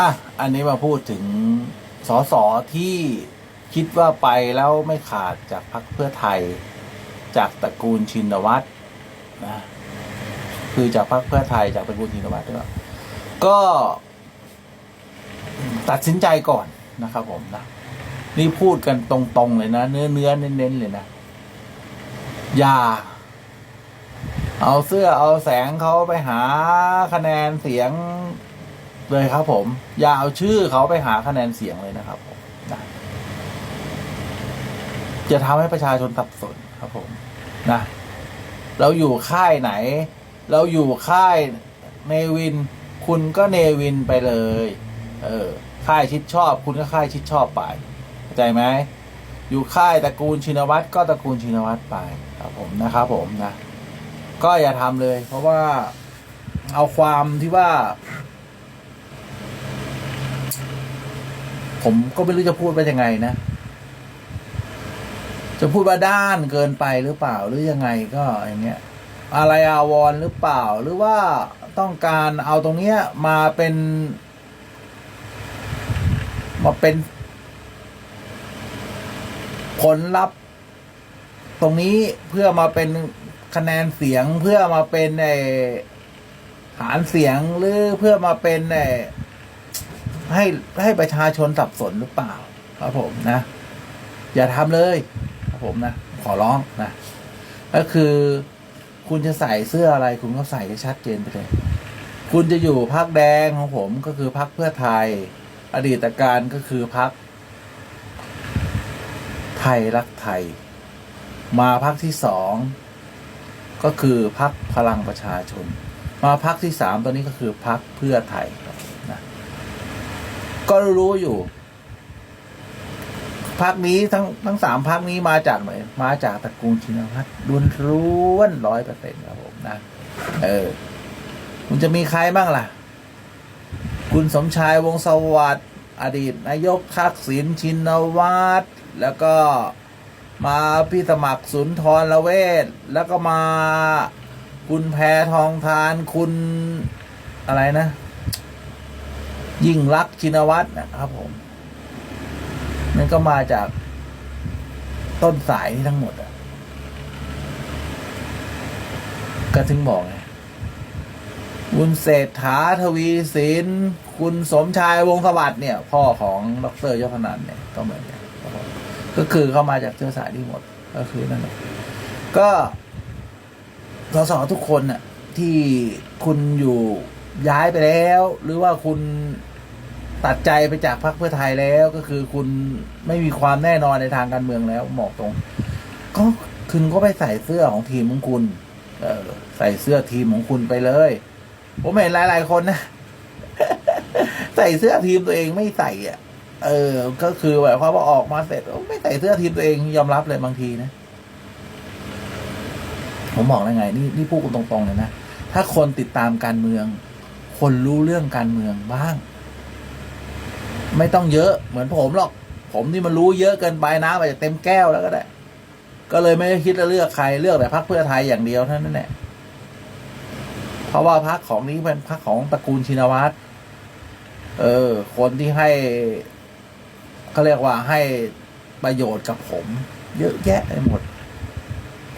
อะ อันนี้มาพูดถึงสสที่คิดว่าไปแล้วไม่ขาดจากพรรคเพื่อไทย จากตระกูลชินวัตรนะคือจากพรรคเพื่อไทยจากตระกูลชินวัตรด้วยก็ตัดสินใจก่อนนะครับผมนะนี่พูดกันตรงๆเลยนะ เนื้อเนื้อเน้นๆเลยนะ อย่า เอาเสื้อเอาแสงเขาไปหาคะแนนเสียง เลยครับผม อย่าเอาชื่อเขาไปหาคะแนนเสียงเลยนะครับผมนะจะทำให้ประชาชนสับสนครับผมนะเราอยู่ค่ายไหน เราอยู่ค่ายเนวิน คุณก็เนวินไปเลย เออ ค่ายชิดชอบ คุณก็ค่ายชิดชอบไปเข้าใจไหมอยู่ค่ายตระกูลชินวัตรก็ตระกูลชินวัตรไปครับผมนะครับผมนะ ก็อย่าทำเลย เพราะว่าเอาความที่ว่า ผมก็ไม่รู้จะพูดว่ายังไงนะ จะพูดว่าด้านเกินไปหรือเปล่าหรือยังไงก็อย่างเงี้ย อะไรอาวรหรือเปล่า หรือว่าต้องการเอาตรงเนี้ยมาเป็น มาเป็น ผลลัพธ์ ตรงนี้เพื่อมาเป็นคะแนนเสียงเพื่อมาเป็นไอฐานเสียงหรือเพื่อมาเป็นไอ ให้ให้ประชาชนสับสนหรือเปล่า ครับผมนะ อย่าทำเลยครับผมนะขอร้องนะก็คือคุณจะใส่เสื้ออะไร คุณก็ใส่ให้ชัดเจนไปเลย คุณจะอยู่พักแดงของผมก็คือพักเพื่อไทย อดีตการก็คือพักไทยรักไทย มาพักที่สองก็คือพักพลังประชาชน มาพักที่สามตัวนี้ก็คือพักเพื่อไทย ก็รู้อยู่พักนี้ทั้งทั้งสามพักนี้มาจากไหนมาจากตระกูลชินวัตรล้วนร้วนร้อยเปอร์เซ็นต์ครับผมนะ เออคุณจะมีใครบ้างล่ะ คุณสมชายวงสวัสดิ์อดีตนายกทักษิณชินวัตรแล้วก็มาพี่สมัครสุนทรละเวศ แล้วก็มา คุณแพทองทานคุณอะไรนะ ยิ่งรักชินวัตรนะครับผมนั่นก็มาจากต้นสายนี่ทั้งหมดอะก็ถึงบอกไงคุณเศรษฐาทวีสินคุณสมชายวงศ์สวัสดิ์เนี่ย พ่อของดรยศพนันเนี่ย ก็เหมือนกันก็คือเข้ามาจากเชื้อสายที่หมด ก็คือนั่นแหละก็สสทุกคนน่ะ ที่คุณอยู่ย้ายไปแล้ว หรือว่าคุณ ตัดใจไปจากพรรคเพื่อไทยแล้วก็คือคุณไม่มีความแน่นอนในทางการเมืองแล้วบอกตรง ก็คุณก็ไปใส่เสื้อของทีมของคุณ เออ ใส่เสื้อทีมของคุณไปเลย ผมเห็นหลายๆคนนะใส่เสื้อทีมตัวเองไม่ใส่อะ เออ ก็คือแบบควาออกมาเสร็จไม่ใส่เสื้อทีมตัวเองยอมรับเลยบางทีนะผมบอกแล้วไง นี่นี่พูดตรงๆเลยนะ ถ้าคนติดตามการเมือง คนรู้เรื่องการเมืองบ้าง ไม่ต้องเยอะเหมือนผมหรอก ผมนี่มันรู้เยอะเกินไปนะอาจจะเต็มแก้วแล้วก็ได้ ก็เลยไม่ได้คิดจะเลือกใครเลือกแต่พรรคเพื่อไทยอย่างเดียวเท่านั้นแหละเพราะว่าพรรคของนี้เป็นพรรคของตระกูลชินวัตรเออ คนที่ให้เขาเรียกว่าให้ประโยชน์กับผม เยอะแยะไปหมด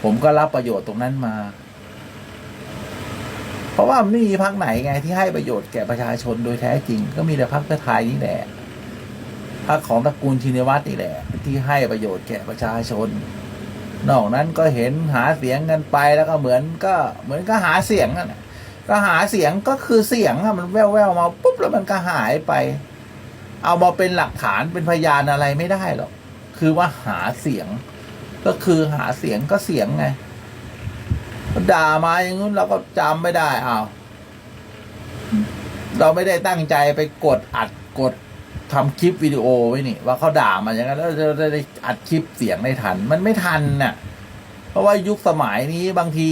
ผมก็รับประโยชน์ตรงนั้นมา เพราะว่าไม่มีพรรคไหนไงที่ให้ประโยชน์แก่ประชาชนโดยแท้จริง ก็มีแต่พรรคเพื่อไทยนี่แหละ พรรคของตระกูลชินวัตรนี่แหละ ที่ให้ประโยชน์แก่ประชาชน นอกนั้นก็เห็นหาเสียงกันไปแล้วก็เหมือนก็เหมือนก็หาเสียงนั่นก็หาเสียงก็คือเสียงอะมันแว่วๆมาปุ๊บแล้วมันก็หายไป เอามาเป็นหลักฐานเป็นพยานอะไรไม่ได้หรอกคือว่าหาเสียง ก็คือหาเสียงก็เสียงไงด่ามาอย่างนู้นเราก็จำไม่ได้เอาเราไม่ได้ตั้งใจไปกดอัดกด ทำคลิปวิดีโอไว้นี่ ว่าเขาด่ามาอย่างนั้นแล้วจะได้อัดคลิปเสียงได้ทัน มันไม่ทันน่ะ เพราะว่ายุคสมัยนี้บางที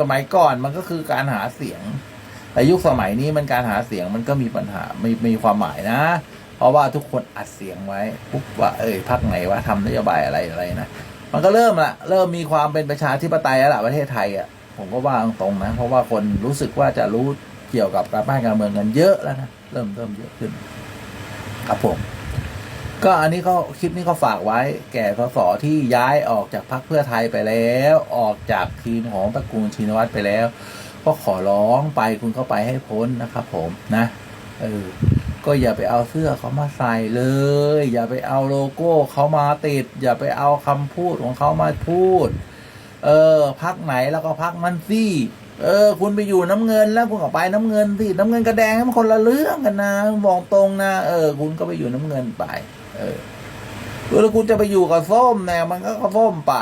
สมัยก่อนมันก็คือการหาเสียง แต่ยุคสมัยนี้มันการหาเสียงมันก็มีปัญหาม่มีความหมายนะ เพราะว่าทุกคนอัดเสียงไว้ปุ๊บว่าเอ้ยพักไหนว่าทำนโยบายอะไรอะไรนะมันก็เริ่มละเริ่มมีความเป็นประชาธิปไตยแล้วล่ะประเทศไทยอะผมก็ว่าตรงนะ เพราะว่าคนรู้สึกว่าจะรู้เกี่ยวกับการบ้านการเมืองกันเยอะแล้วนะ เริ่มเริ่มเยอะขึ้น ครับผม ก็อันนี้ก็คลิปนี้ก็ฝากไว้แก่สสที่ย้ายออกจากพรรคเพื่อไทยไปแล้ว ออกจากทีมของตระกูลชินวัตรไปแล้ว ก็ขอร้องไปคุณก็ไปให้พ้นนะครับผมนะเออก็อย่าไปเอาเสื้อเขามาใส่เลย อย่าไปเอาโลโก้เขามาติด อย่าไปเอาคำพูดของเขามาพูด เออพักไหนแล้วก็พักมันสิ เออ คุณไปอยู่น้ำเงินแล้วคุณก็ไปน้ำเงินสิน้ำเงินกับแดงมันคนละเรื่องกันนะบอกตรงนะเออ คุณก็ไปอยู่น้ำเงินไป เออแล้วคุณจะไปอยู่กับส้มเนี่ยมันก็ก็ส้มไป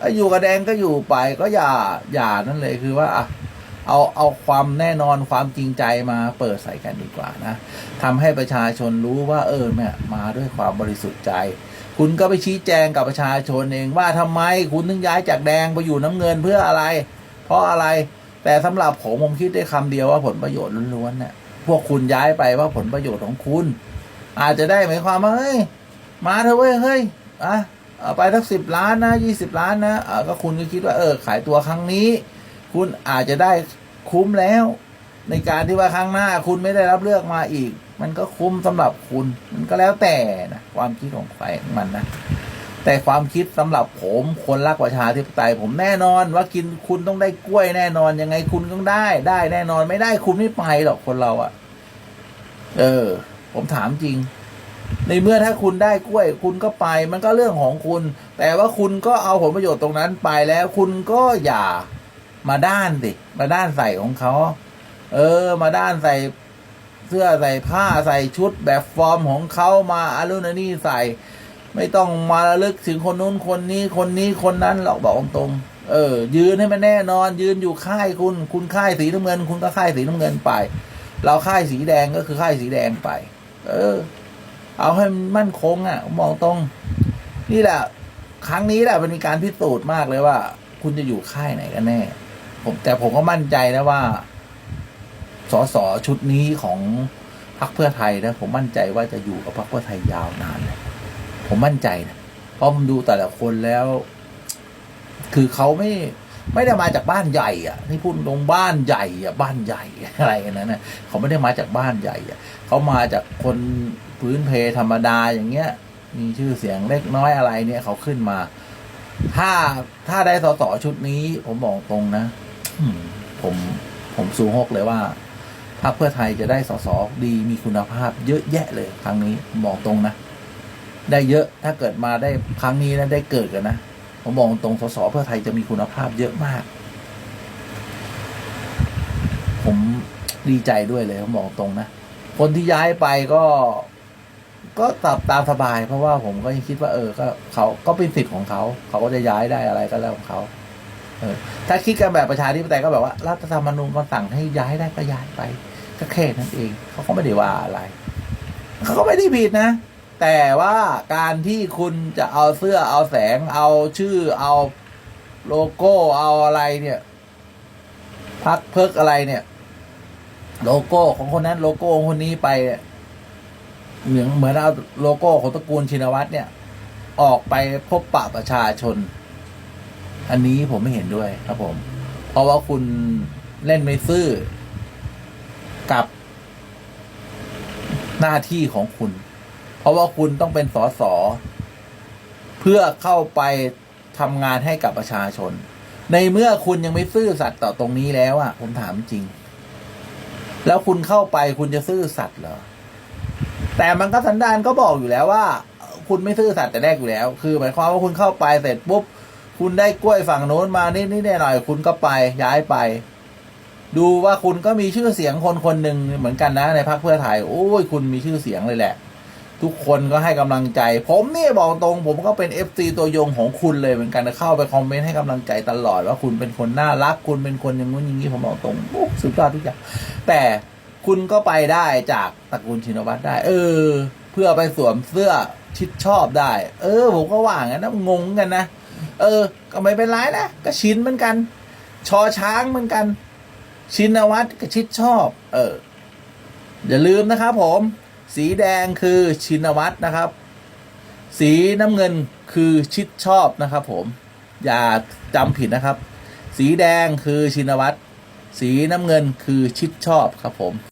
ถ้อยู่กับแดงก็อยู่ไปก็อย่าอย่านั่นเลยคือว่าเอาเอาความแน่นอนความจริงใจมาเปิดใส่กันดีกว่านะทำให้ประชาชนรู้ว่า เออเนี่ยมาด้วยความบริสุทธิ์ใจ คุณก็ไปชี้แจงกับประชาชนเองว่าทำไมคุณถึงย้ายจากแดงไปอยู่น้ำเงินเพื่ออะไร เพราะอะไรแต่สำหรับผมผมคิดได้คำเดียวว่าผลประโยชน์ล้วนๆเนี่ยพวกคุณย้ายไปว่าผลประโยชน์ของคุณ อาจจะได้หมายความว่าเฮ้ยมาเถอะเว้ยเฮ้ยอะไปสักสิบล้านนะยี่สิบล้านนะอะก็คุณก็คิดว่าเออขายตัวครั้งนี้ คุณอาจจะได้คุ้มแล้ว ในการที่ว่าครั้งหน้า คุณไม่ได้รับเลือกมาอีก มันก็คุ้มสำหรับคุณ มันก็แล้วแต่นะความคิดของใครมันนะ แต่ความคิดสำหรับผมคนรักประชาธิปไตยผมแน่นอนว่ากินคุณต้องได้กล้วยแน่นอนยังไงคุณต้องได้ ได้แน่นอนไม่ได้คุณไม่ไปหรอกคนเราอะเออ ผมถามจริง ในเมื่อถ้าคุณได้กล้วย คุณก็ไป มันก็เรื่องของคุณ แต่ว่าคุณก็เอาผลประโยชน์ตรงนั้นไปแล้ว คุณก็อย่ามาด้านสิมาด้านใส่ของเขาเออ มาด้านใส่เสื้อใส่ผ้าใส่ชุดแบบฟอร์มของเขามาอารุณนี่ใส่ ไม่ต้องมาลึกถึงคนนู้นคนนี้คนนี้คนนั้นหรอกบอกตรงเออ ยืนให้มันแน่นอน ยืนอยู่ค่ายคุณ คุณค่ายสีน้ำเงิน คุณก็ค่ายสีน้ำเงินไป เราค่ายสีแดงก็คือค่ายสีแดงไป เออ เอาให้มันมั่นคงอะมอกตรง นี่แหละ ครั้งนี้แหละมันมีการพิสูจน์มากเลยว่า คุณจะอยู่ค่ายไหนกันแน่ ผมแต่ผมก็มั่นใจนะว่าสสชุดนี้ของพรรคเพื่อไทยนะผมมั่นใจว่าจะอยู่กับพรรคเพื่อไทยยาวนานเลย ผมมั่นใจนะเพราะผมดูแต่ละคนแล้ว คือเขาไม่ไม่ได้มาจากบ้านใหญ่อะนี่พูดตรงบ้านใหญ่อะบ้านใหญ่อะไรกันนั้นนะเขาไม่ได้มาจากบ้านใหญ่อะเขามาจากคนพื้นเพธรรมดาอย่างเงี้ย มีชื่อเสียงเล็กน้อยอะไรเนี่ยเขาขึ้นมา ถ้าถ้าได้สสชุดนี้ ผมบอกตรงนะผมผมสูงหกเลยว่าพรรคเพื่อไทยจะได้สสดีมีคุณภาพเยอะแยะเลยครั้งนี้บอกตรงนะ ได้เยอะถ้าเกิดมาได้ครั้งนี้นะได้เกิดกันนะผมมองตรงสสเพื่อไทยจะมีคุณภาพเยอะมาก ผมดีใจด้วยเลยผมบอกตรงนะคนที่ย้ายไปก็ก็ตับตามสบาย เพราะว่าผมก็ยังคิดว่า เออ ก็เขาก็เป็นสิทธิ์ของเขา เขาก็จะย้ายได้อะไรก็แล้วของเขา เออ ถ้าคิดกันแบบประชาธิปไตยก็แบบว่ารัฐธรรมนูญก็สั่งให้ย้ายได้ก็ย้ายไป ก็แค่นั้นเอง เขาก็ไม่ได้ว่าอะไร เขาก็ไม่ได้ผิดนะ แต่ว่าการที่คุณจะเอาเสื้อเอาแสง เอาชื่อเอาโลโก้เอาอะไรเนี่ย พักเพิกอะไรเนี่ย โลโก้ของคนนั้นโลโก้ของคนนี้ไปเนี่ยเหมือนเหมือนเอาโลโก้ของตระกูลชินวัตรเนี่ย ออกไปพบปะประชาชน อันนี้ผมไม่เห็นด้วยครับผม เพราะว่าคุณเล่นไม่ซื่อกับหน้าที่ของคุณ เพราะว่าคุณต้องเป็นสสเพื่อเข้าไปทำงานให้กับประชาชน ในเมื่อคุณยังไม่ซื่อสัตย์ต่อตรงนี้แล้วอะผมถามจริง แล้วคุณเข้าไปคุณจะซื่อสัตย์เหรอ แต่มันก็สันดานก็บอกอยู่แล้วว่า คุณไม่ซื่อสัตย์แต่แรกอยู่แล้ว คือหมายความว่าคุณเข้าไปเสร็จปุ๊บคุณได้กล้วยฝั่งโน้นมานิดนิดหน่อยคุณก็ไปย้ายไป ดูว่าคุณก็มีชื่อเสียงคนคนหนึ่งเหมือนกันนะในพรรคเพื่อไทยโอ้ยคุณมีชื่อเสียงเลยแหละ ทุกคนก็ให้กำลังใจ ผมเนี่ยบอกตรง ผมก็เป็นเอฟซีตัวยงของคุณเลยเหมือนกันเข้าไปคอมเมนต์ให้กำลังใจตลอดว่าคุณเป็นคนน่ารัก คุณเป็นคนอย่างนู้นอย่างนี้ผมบอกตรงสุดยอดทุกอย่างแต่คุณก็ไปได้จากตระกูลชินวัตรได้ เออ เพื่อไปสวมเสื้อชิดชอบได้ เออ ผมก็ว่างั้นนะงงกันนะเออ ก็ไม่เป็นไรนะก็ชินเหมือนกัน ชอช้างเหมือนกัน ชินวัตรกับชิดชอบ เออ อย่าลืมนะครับผม สีแดงคือชินวัตรนะครับ สีน้ำเงินคือชิดชอบนะครับ ผม อย่าจำผิดนะครับ สีแดงคือชินวัตรสีน้ำเงินคือชิดชอบครับผม